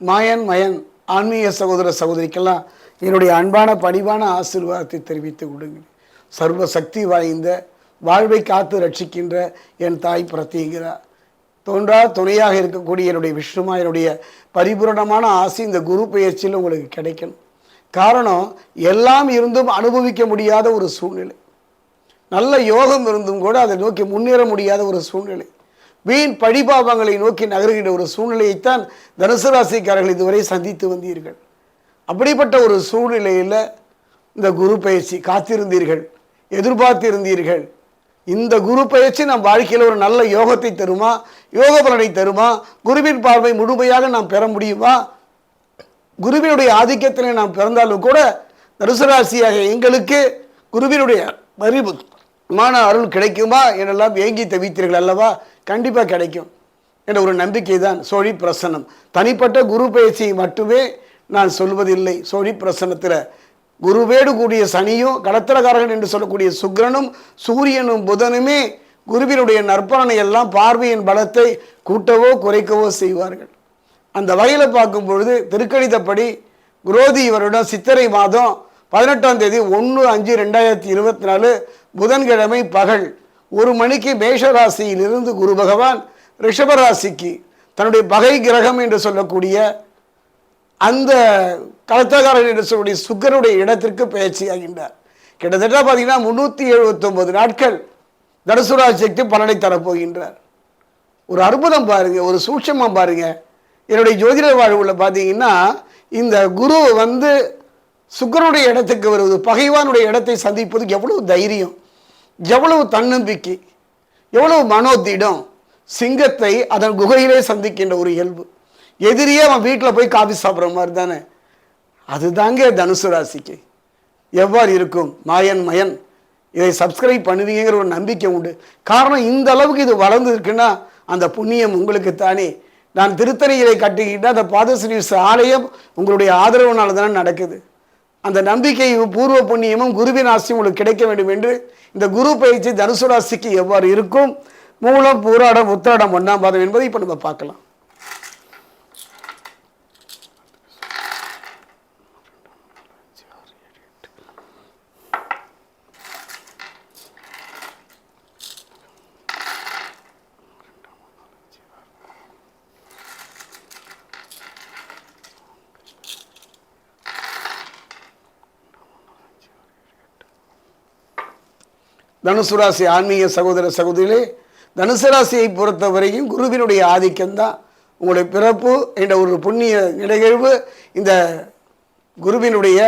மாயன் மயன் ஆன்மீக சகோதர சகோதரிக்கெல்லாம் என்னுடைய அன்பான பணிவான ஆசீர்வாதத்தை தெரிவித்து கொடுங்க சர்வ சக்தி வாய்ந்த வாழ்வை காத்து ரட்சிக்கின்ற என் தாய் பிரத்திங்கிறா தோன்றா துணையாக இருக்கக்கூடிய என்னுடைய விஷ்ணுமா என்னுடைய பரிபூரணமான ஆசை இந்த குரு பயிற்சியில் உங்களுக்கு கிடைக்கணும். காரணம் எல்லாம் இருந்தும் அனுபவிக்க முடியாத ஒரு சூழ்நிலை. நல்ல யோகம் இருந்தும் கூட அதை நோக்கி முன்னேற முடியாத ஒரு சூழ்நிலை. வீண் படிபாவங்களை நோக்கி நகருகின்ற ஒரு சூழ்நிலையைத்தான் தனுசு ராசிக்காரர்கள் இதுவரை சந்தித்து வந்தீர்கள். அப்படிப்பட்ட ஒரு சூழ்நிலையில் இந்த குரு பயிற்சி காத்திருந்தீர்கள் எதிர்பார்த்திருந்தீர்கள். இந்த குரு பயிற்சி நம் வாழ்க்கையில் ஒரு நல்ல யோகத்தை தருமா? யோக பலனை தருமா? குருவின் பார்வை முழுமையாக நாம் பெற முடியுமா? குருவினுடைய ஆதிக்கத்திலே நாம் பிறந்தாலும் கூட தனுசு ராசியாக எங்களுக்கு குருவினுடைய மான அருள் கிடைக்குமா என்னெல்லாம் ஏங்கி தவித்தீர்கள் அல்லவா? கண்டிப்பாக கிடைக்கும். என்ற ஒரு நம்பிக்கை தான் சோழி பிரசனம் தனிப்பட்ட குரு பயிற்சியை மட்டுமே நான் சொல்வதில்லை. சோழி பிரசன்னத்தில் குருவேடு கூடிய சனியும் கடத்திரகாரகன் என்று சொல்லக்கூடிய சுக்கிரனும் சூரியனும் புதனுமே குருவினுடைய நற்பலனை எல்லாம் பார்வையின் பலத்தை கூட்டவோ குறைக்கவோ செய்வார்கள். அந்த வகையில் பார்க்கும் பொழுது திருக்கணிதப்படி குரோதி வருடம் சித்திரை மாதம் பதினெட்டாம் தேதி ஒன்று அஞ்சு ரெண்டாயிரத்தி இருபத்தி நாலு புதன்கிழமை பகல் ஒரு மணிக்கு மேஷராசியிலிருந்து குரு பகவான் ரிஷபராசிக்கு தன்னுடைய பகை கிரகம் என்று சொல்லக்கூடிய அந்த கலத்தகாரன் என்று சொல்லக்கூடிய சுக்கரனுடைய இடத்திற்கு பயிற்சியாகின்றார். கிட்டத்தட்ட பார்த்தீங்கன்னா முந்நூற்றி எழுபத்தொம்பது நாட்கள் தனுசு ராசிக்கு பலனை தரப்போகின்றார். ஒரு அற்புதம் பாருங்கள் ஒரு சூட்சமாக பாருங்கள் என்னுடைய ஜோதிட வாழ்வுல பார்த்தீங்கன்னா இந்த குரு வந்து சுக்கரனுடைய இடத்துக்கு வருவது பகைவானுடைய இடத்தை சந்திப்பது எவ்வளவு தைரியம் எவ்வளவு தன்னம்பிக்கை எவ்வளவு மனோதிடம் சிங்கத்தை அதன் குகையிலே சந்திக்கின்ற ஒரு இயல்பு. எதிரியே அவன் வீட்டில் போய் காஃபி சாப்பிட்ற மாதிரி தானே. அதுதாங்க தனுசு ராசிக்கு. எவ்வாறு இருக்கும்? மாயன் மயன். இதை சப்ஸ்கிரைப் பண்ணுவீங்கிற ஒரு நம்பிக்கை உண்டு. காரணம் இந்த அளவுக்கு இது வளர்ந்து இருக்குன்னா அந்த புண்ணியம் உங்களுக்கு தானே. நான் திருத்தணிகளை கட்டிக்கிட்டால் அந்த பாதஸ்ரீ ஆலயம் உங்களுடைய ஆதரவுனால தானே நடக்குது. அந்த நம்பிக்கையும் பூர்வ புண்ணியமும் குருவின் ஆசையும் உங்களுக்கு கிடைக்க வேண்டும் என்று இந்த குரு பயிற்சி தனுசு ராசிக்கு எவ்வாறு இருக்கும்? மூலம் பூராடம் உத்திராடம் ஒன்றாம் பாதம் என்பதை இப்போ நம்ம பார்க்கலாம். தனுசு ராசி ஆன்மீக சகோதர சகோதரிகளே தனுசு ராசியை பொறுத்தவரையும் குருவினுடைய ஆதிக்கம்தான். உங்களுடைய பிறப்பு என்ற ஒரு புண்ணிய நிகழ்வு இந்த குருவினுடைய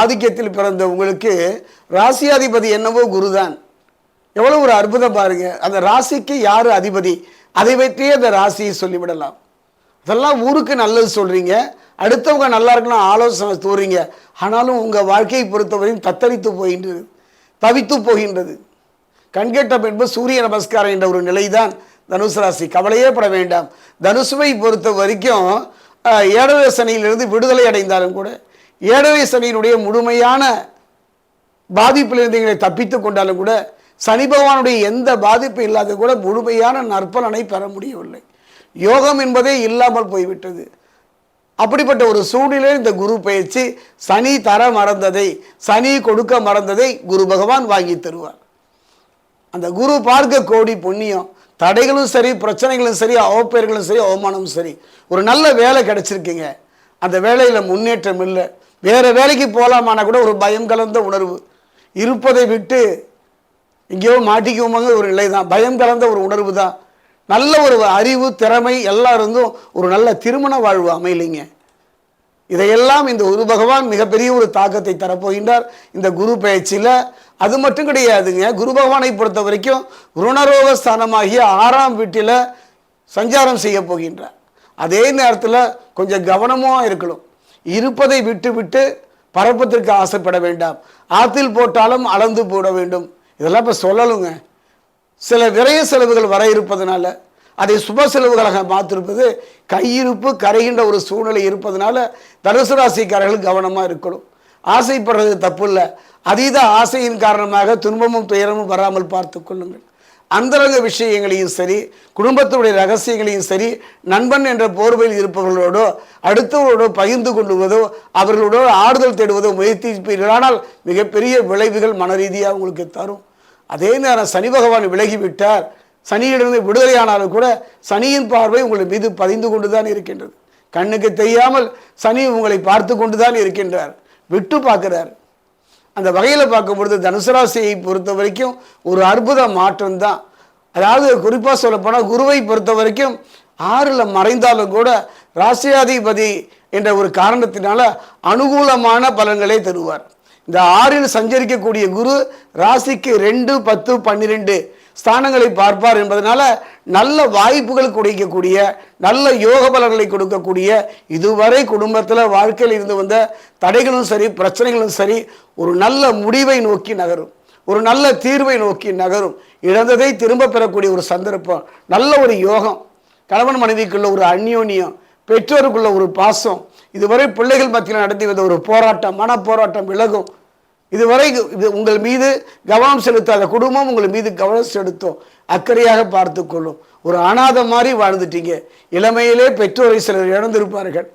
ஆதிக்கத்தில் பிறந்த உங்களுக்கு ராசியாதிபதி என்னவோ குருதான். எவ்வளோ ஒரு அற்புதம் பாருங்க. அந்த ராசிக்கு யார் அதிபதி? அதை வைத்தே அந்த ராசியை சொல்லிவிடலாம். அதெல்லாம் ஊருக்கு நல்லது சொல்கிறீங்க அடுத்தவங்க நல்லா இருக்கணும் ஆலோசனை தோறீங்க. ஆனாலும் உங்கள் வாழ்க்கையை பொறுத்தவரையும் தத்தளித்து போகின்றது தவித்து போகின்றது. கண்கெட்ட பின்பு சூரிய நமஸ்காரம் என்ற ஒரு நிலைதான் தனுசு ராசி. கவலையே பட வேண்டாம். தனுசுவை பொறுத்த வரைக்கும் அஹ், ஏழரை சனியிலிருந்து விடுதலை அடைந்தாலும் கூட ஏழரை சனியினுடைய முழுமையான பாதிப்பிலிருந்து எங்களை தப்பித்து கொண்டாலும் கூட சனி பகவானுடைய எந்த பாதிப்பும் இல்லாத கூட முழுமையான நற்பலனை பெற முடியவில்லை. யோகம் என்பதே இல்லாமல் போய்விட்டது. அப்படிப்பட்ட ஒரு சூழ்நிலையில் இந்த குரு பயிற்சி சனி தர மறந்ததை சனி கொடுக்க மறந்ததை குரு பகவான் வாங்கி தருவார். அந்த குரு பார்க்க கோடி புண்ணியம். தடைகளும் சரி பிரச்சனைகளும் சரி அவப்பெயர்களும் சரி அவமானமும் சரி. ஒரு நல்ல வேலை கிடச்சிருக்கீங்க. அந்த வேலையில் முன்னேற்றம் இல்லை. வேறு வேலைக்கு போகலாமானா கூட ஒரு பயம் கலந்த உணர்வு. இருப்பதை விட்டு எங்கேயோ மாட்டிக்குவோமாங்க ஒரு நிலை தான். பயம் கலந்த ஒரு உணர்வு தான். நல்ல ஒரு அறிவு திறமை எல்லாம் இருந்தும் ஒரு நல்ல திருமண வாழ்வு அமையலைங்க. இதையெல்லாம் இந்த குரு பகவான் மிகப்பெரிய ஒரு தாக்கத்தை தரப்போகின்றார். இந்த குரு பயிற்சியில் அது மட்டும் கிடையாதுங்க. குரு பகவானை பொறுத்த வரைக்கும் ருணரோக ஸ்தானமாகிய ஆறாம் வீட்டில் சஞ்சாரம் செய்ய போகின்றார். அதே நேரத்தில் கொஞ்சம் கவனமாக இருக்கணும். இருப்பதை விட்டு விட்டு பரப்பத்திற்கு ஆசைப்பட வேண்டாம். ஆத்தில் போட்டாலும் அளந்து போட வேண்டும். இதெல்லாம் இப்போ சொல்லலுங்க. சில விரைய செலவுகள் வர இருப்பதனால அதை சுப செலவுகளாக மாற்றிருப்பது கையிருப்பு கரைகின்ற ஒரு சூழ்நிலை இருப்பதனால தனுசு ராசிக்காரர்கள் கவனமாக இருக்கணும். ஆசைப்படுறது தப்பு இல்லை அதீத ஆசையின் காரணமாக துன்பமும் துயரமும் வராமல் பார்த்து கொள்ளுங்கள். அந்தரங்க விஷயங்களையும் சரி குடும்பத்தினுடைய ரகசியங்களையும் சரி நண்பன் என்ற போர்வையில் இருப்பவர்களோடோ அடுத்தவர்களோடோ பகிர்ந்து கொள்வதோ அவர்களோட ஆறுதல் தேடுவதோ முயற்சிப்பீர்களானால் மிகப்பெரிய விளைவுகள் மன ரீதியாக உங்களுக்கு தரும். அதே நேரம் சனி பகவான் விலகிவிட்டார். சனியிலிருந்து விடுதலையானாலும் கூட சனியின் பார்வை உங்கள் மீது பதிந்து கொண்டுதான் இருக்கின்றது. கண்ணுக்கு தெரியாமல் சனி உங்களை பார்த்து கொண்டுதான் இருக்கின்றார். விட்டு பார்க்கிறார். அந்த வகையில் பார்க்கும் பொழுது தனுசு ராசியை பொறுத்த வரைக்கும் ஒரு அற்புத மாற்றம் தான் அதாவது குறிப்பாக சொல்லப்போனால் குருவை பொறுத்த வரைக்கும் ஆறில் மறைந்தாலும் கூட ராசியாதிபதி என்ற ஒரு காரணத்தினால அனுகூலமான பலன்களை தருவார். இந்த ஆறில் சஞ்சரிக்கக்கூடிய குரு ராசிக்கு ரெண்டு பத்து பன்னிரெண்டு ஸ்தானங்களை பார்ப்பார் என்பதனால நல்ல வாய்ப்புகள் கொடுக்கக்கூடிய நல்ல யோக பலன்களை கொடுக்கக்கூடிய இதுவரை குடும்பத்தில் வாழ்க்கையில் இருந்து வந்த தடைகளும் சரி பிரச்சனைகளும் சரி ஒரு நல்ல முடிவை நோக்கி நகரும். ஒரு நல்ல தீர்வை நோக்கி நகரும். இழந்ததை திரும்ப பெறக்கூடிய ஒரு சந்தர்ப்பம் நல்ல ஒரு யோகம். கணவன் மனைவிக்குள்ள ஒரு அந்யோன்யம் பெற்றோருக்குள்ள ஒரு பாசம். இதுவரை பிள்ளைகள் மத்தியில் நடத்தி வந்த ஒரு போராட்டம் மன போராட்டம் விலகும். இதுவரை இது உங்கள் மீது கவனம் செலுத்தாத குடும்பம் உங்கள் மீது கவனம் செலுத்தும். அக்கறையாக பார்த்து கொள்ளும். ஒரு அனாதை மாதிரி வாழ்ந்துட்டீங்க. இளமையிலே பெற்றோரை சிலர் இழந்திருப்பார்கள்.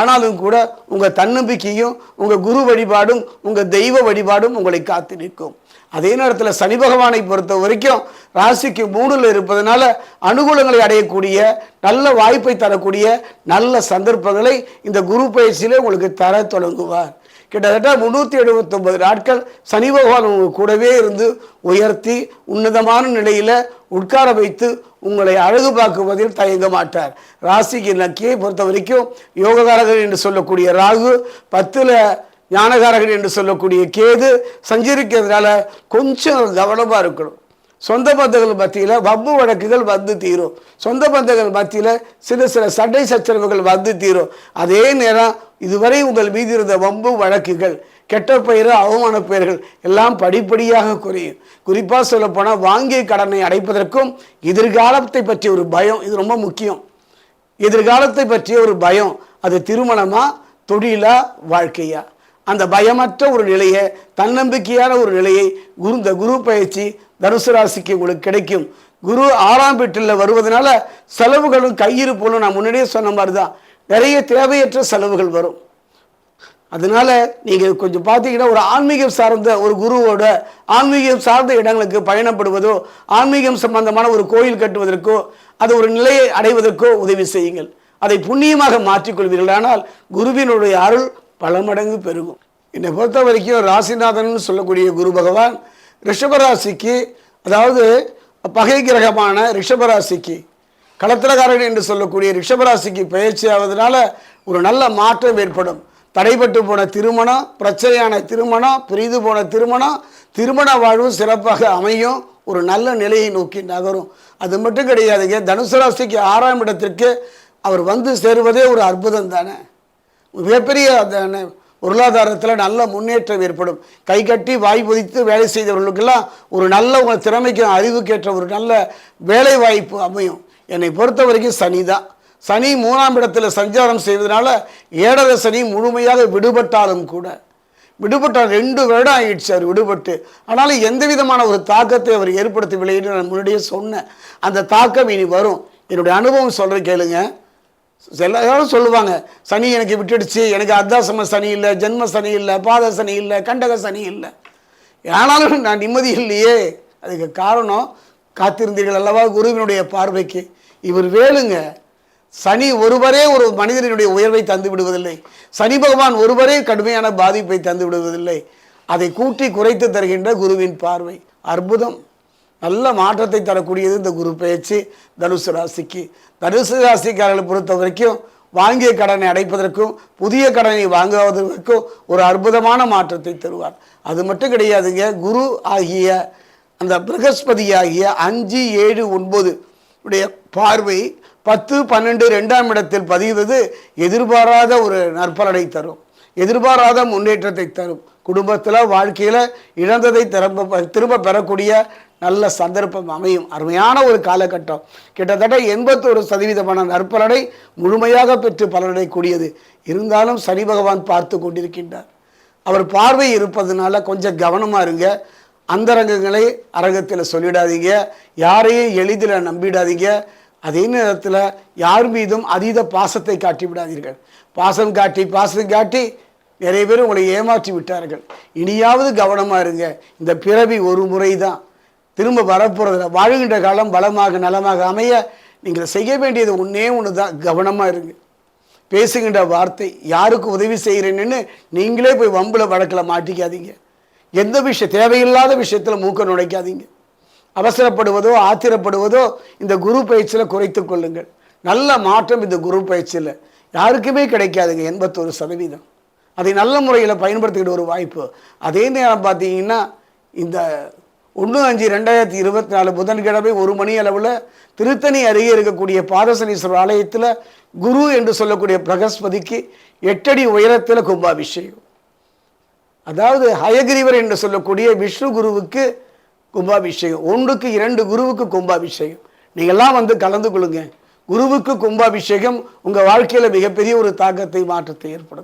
ஆனாலும் கூட உங்கள் தன்னம்பிக்கையும் உங்கள் குரு வழிபாடும் உங்கள் தெய்வ வழிபாடும் உங்களை காத்து நிற்கும். அதே நேரத்தில் சனி பகவானை பொறுத்த வரைக்கும் ராசிக்கு மூணில் இருப்பதனால அனுகூலங்களை அடையக்கூடிய நல்ல வாய்ப்பை தரக்கூடிய நல்ல சந்தர்ப்பங்களை இந்த குரு பயிற்சியிலே உங்களுக்கு தர தொடங்குவார். கிட்டத்தட்ட முந்நூற்றி எழுபத்தொம்பது நாட்கள் சனி பகவான் உங்க கூடவே இருந்து உயர்த்தி உன்னதமான நிலையில் உட்கார வைத்து உங்களை அழகு பார்க்குவதில் தயங்க மாட்டார். ராசிக்கு நக்கியை பொறுத்த வரைக்கும் யோககாரகன் என்று சொல்லக்கூடிய ராகு பத்தில் ஞானகாரகன் என்று சொல்லக்கூடிய கேது சஞ்சரிக்கிறதுனால கொஞ்சம் கவனமாக இருக்கணும். சொந்த பந்தங்கள் மத்தியில் வம்பு வழக்குகள் வந்து தீரும். சொந்த பந்தங்கள் மத்தியில் சில சில சண்டை சச்சரவுகள் வந்து தீரும். அதே நேரம் இதுவரை உங்கள் மீது இருந்த வம்பு வழக்குகள் கெட்ட பெயர் அவமான பெயர்கள் எல்லாம் படிப்படியாக குறையும் குறிப்பாக சொல்லப்போனால் வாங்கிய கடனை அடைப்பதற்கும் எதிர்காலத்தை பற்றிய ஒரு பயம் இது ரொம்ப முக்கியம். எதிர்காலத்தை பற்றிய ஒரு பயம் அது திருமணமா தொழிலா வாழ்க்கையா? அந்த பயமற்ற ஒரு நிலையை தன்னம்பிக்கையான ஒரு நிலையை குரு இந்த குரு பயிற்சி தனுசு ராசிக்கு உங்களுக்கு கிடைக்கும். குரு ஆறாம் வீட்டில் வருவதனால செலவுகளும் கையிருப்போலும் நான் முன்னாடியே சொன்ன மாதிரி தான் நிறைய தேவையற்ற செலவுகள் வரும். அதனால நீங்கள் கொஞ்சம் பார்த்தீங்கன்னா ஒரு ஆன்மீகம் சார்ந்த ஒரு குருவோட ஆன்மீகம் சார்ந்த இடங்களுக்கு பயணப்படுவதோ ஆன்மீகம் சம்பந்தமான ஒரு கோயில் கட்டுவதற்கோ அது ஒரு நிலையை அடைவதற்கோ உதவி செய்யுங்கள். அதை புண்ணியமாக மாற்றிக்கொள்வீர்கள். ஆனால் குருவினுடைய அருள் பல மடங்கு பெருகும். என்னை பொறுத்த வரைக்கும் ராசிநாதன் சொல்லக்கூடிய குரு பகவான் ரிஷபராசிக்கு அதாவது பகை கிரகமான ரிஷபராசிக்கு களத்திரக்காரன் என்று சொல்லக்கூடிய ரிஷபராசிக்கு பயிற்சி ஆவதனால ஒரு நல்ல மாற்றம் ஏற்படும். தடைபட்டு போன திருமணம் பிரச்சனையான திருமணம் பிரிந்து போன திருமணம் திருமண வாழ்வு சிறப்பாக அமையும். ஒரு நல்ல நிலையை நோக்கி நகரும். அது மட்டும் கிடையாதுங்க தனுசு ராசிக்கு ஆறாம் இடத்திற்கு அவர் வந்து சேருவதே ஒரு அற்புதம் தானே. மிகப்பெரிய அந்த பொருளாதாரத்தில் நல்ல முன்னேற்றம் ஏற்படும். கை கட்டி வாய் பொதித்து வேலை செய்தவர்களுக்கெல்லாம் ஒரு நல்ல உங்கள் திறமைக்கும் அறிவுக்கேற்ற ஒரு நல்ல வேலை வாய்ப்பு அமையும். என்னை பொறுத்த வரைக்கும் சனி தான் சனி மூணாம் இடத்துல சஞ்சாரம் செய்வதனால ஏழரை சனி முழுமையாக விடுபட்டாலும் கூட விடுபட்டார் ரெண்டு வருடம் ஆயிடுச்சு அவர் விடுபட்டு. ஆனாலும் எந்த விதமான ஒரு தாக்கத்தை அவர் ஏற்படுத்தவில்லை என்று நான் முன்னாடியே சொன்னேன். அந்த தாக்கம் இனி வரும். என்னுடைய அனுபவம் சொல்கிற கேளுங்க. எல்லாரும் சொல்லுவாங்க சனி எனக்கு விட்டுடுச்சு எனக்கு அர்த்தாசம சனி இல்லை ஜென்ம சனி இல்லை பாத சனி இல்லை கண்டக சனி இல்லை. ஆனாலும் நான் நிம்மதி இல்லையே. அதுக்கு காரணம் காத்திருந்தீர்கள் அல்லவா குருவினுடைய பார்வைக்கு? இவர் வேலுங்க சனி ஒருவரே ஒரு மனிதனுடைய உயர்வை தந்து விடுவதில்லை. சனி பகவான் ஒருவரே கடுமையான பாதிப்பை தந்து விடுவதில்லை. அதை கூட்டி குறைத்து தருகின்ற குருவின் பார்வை. அற்புதம். நல்ல மாற்றத்தை தரக்கூடியது இந்த குரு பயிற்சி தனுசு ராசிக்கு. தனுசு ராசிக்காரர்களை பொறுத்த வரைக்கும் வாங்கிய கடனை அடைப்பதற்கும் புதிய கடனை வாங்குவதற்கும் ஒரு அற்புதமான மாற்றத்தை தருவார். அது மட்டும் கிடையாதுங்க குரு ஆகிய அந்த பிரகஸ்பதி அஞ்சு ஏழு ஒன்பது உடைய பார்வை பத்து பன்னெண்டு ரெண்டாம் இடத்தில் பதிவது எதிர்பாராத ஒரு நற்பலனை தரும். எதிர்பாராத முன்னேற்றத்தை தரும். குடும்பத்தில் வாழ்க்கையில் இழந்ததை திரும்ப திரும்ப பெறக்கூடிய நல்ல சந்தர்ப்பம் அமையும். அருமையான ஒரு காலகட்டம். கிட்டத்தட்ட எண்பத்தொரு சதவீதமான நற்பலனை முழுமையாக பெற்று பலனடையக்கூடியது. இருந்தாலும் சனி பகவான் பார்த்து கொண்டிருக்கின்றார். அவர் பார்வை இருப்பதனால கொஞ்சம் கவனமாக இருங்க. அந்தரங்கங்களை அரங்கத்தில் சொல்லிடாதீங்க. யாரையும் எளிதில் நம்பிடாதீங்க. அதே நேரத்தில் யார் மீதும் அதீத பாசத்தை காட்டி விடாதீர்கள். பாசம் காட்டி பாசம் காட்டி நிறைய பேர் உங்களை ஏமாற்றி விட்டார்கள். இனியாவது கவனமாக இருங்க. இந்த பிறவி ஒரு முறை தான் திரும்ப வரப்போகிறதில்ல வாழுகின்ற காலம் பலமாக நலமாக அமைய நீங்கள் செய்ய வேண்டியது ஒன்றே ஒன்று தான் கவனமாக இருங்க. பேசுகின்ற வார்த்தை யாருக்கு உதவி செய்கிறேன்னு நீங்களே போய் வம்பில் வழக்கில் மாட்டிக்காதீங்க. எந்த விஷயம் தேவையில்லாத விஷயத்தில் மூக்க நுழைக்காதீங்க. அவசரப்படுவதோ ஆத்திரப்படுவதோ இந்த குரு பயிற்சியில் குறைத்து கொள்ளுங்கள். நல்ல மாற்றம் இந்த குரு பயிற்சியில். யாருக்குமே கிடைக்காதுங்க எண்பத்தொரு சதவீதம். அதை நல்ல முறையில் பயன்படுத்திக்கிட்டு ஒரு வாய்ப்பு. அதே நேரம் பார்த்தீங்கன்னா இந்த ஒன்று அஞ்சு ரெண்டாயிரத்தி இருபத்தி நாலு புதன்கிழமை ஒரு மணி அளவில் திருத்தணி அருகே இருக்கக்கூடிய பாதசனீஸ்வரர் ஆலயத்தில் குரு என்று சொல்லக்கூடிய பிரகஸ்பதிக்கு எட்டடி உயரத்தில் கும்பாபிஷேகம். அதாவது ஹயகிரிவர் என்று சொல்லக்கூடிய விஷ்ணு குருவுக்கு கும்பாபிஷேகம். ஒன்றுக்கு இரண்டு குருவுக்கு கும்பாபிஷேகம். நீங்கள்லாம் வந்து கலந்து கொள்ளுங்க. குருவுக்கு கும்பாபிஷேகம் உங்கள் வாழ்க்கையில் மிகப்பெரிய ஒரு தாக்கத்தை மாற்றத்தை ஏற்படுத்தும்.